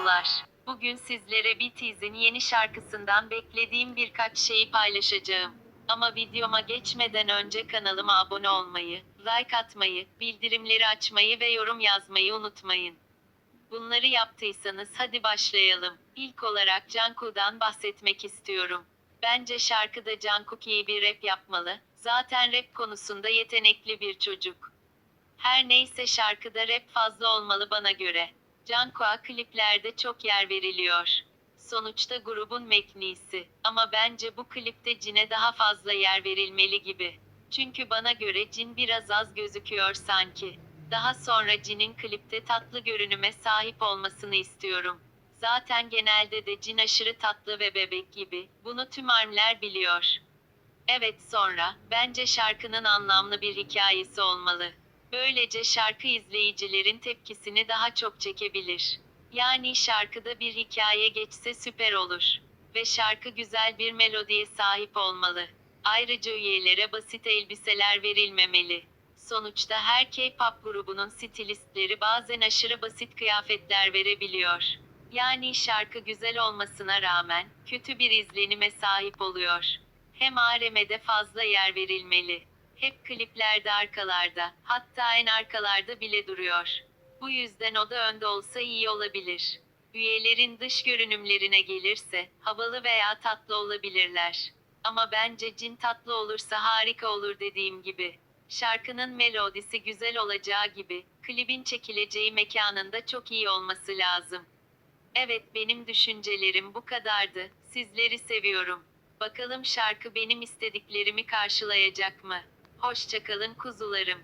kuzular. Bugün sizlere BTS'in yeni şarkısından beklediğim birkaç şeyi paylaşacağım. Ama videoma geçmeden önce kanalıma abone olmayı, like atmayı, bildirimleri açmayı ve yorum yazmayı unutmayın. Bunları yaptıysanız hadi başlayalım. İlk olarak Jungkook'dan bahsetmek istiyorum. Bence şarkıda Jungkook iyi bir rap yapmalı. Zaten rap konusunda yetenekli bir çocuk. Her neyse şarkıda rap fazla olmalı bana göre. Jungkook'a kliplerde çok yer veriliyor. Sonuçta grubun meknisi. Ama bence bu klipte Jin'e daha fazla yer verilmeli gibi. Çünkü bana göre Jin biraz az gözüküyor sanki. Daha sonra Jin'in klipte tatlı görünüme sahip olmasını istiyorum. Zaten genelde de Jin aşırı tatlı ve bebek gibi. Bunu tüm armler biliyor. Evet sonra, bence şarkının anlamlı bir hikayesi olmalı. Böylece şarkı izleyicilerin tepkisini daha çok çekebilir. Yani şarkıda bir hikaye geçse süper olur. Ve şarkı güzel bir melodiye sahip olmalı. Ayrıca üyelere basit elbiseler verilmemeli. Sonuçta her K-pop grubunun stilistleri bazen aşırı basit kıyafetler verebiliyor. Yani şarkı güzel olmasına rağmen kötü bir izlenime sahip oluyor. Hem RM'de fazla yer verilmeli. Hep kliplerde arkalarda, hatta en arkalarda bile duruyor. Bu yüzden o da önde olsa iyi olabilir. Üyelerin dış görünümlerine gelirse, havalı veya tatlı olabilirler. Ama bence cin tatlı olursa harika olur dediğim gibi. Şarkının melodisi güzel olacağı gibi, klibin çekileceği mekanın da çok iyi olması lazım. Evet benim düşüncelerim bu kadardı. Sizleri seviyorum. Bakalım şarkı benim istediklerimi karşılayacak mı? Hoşçakalın kuzularım.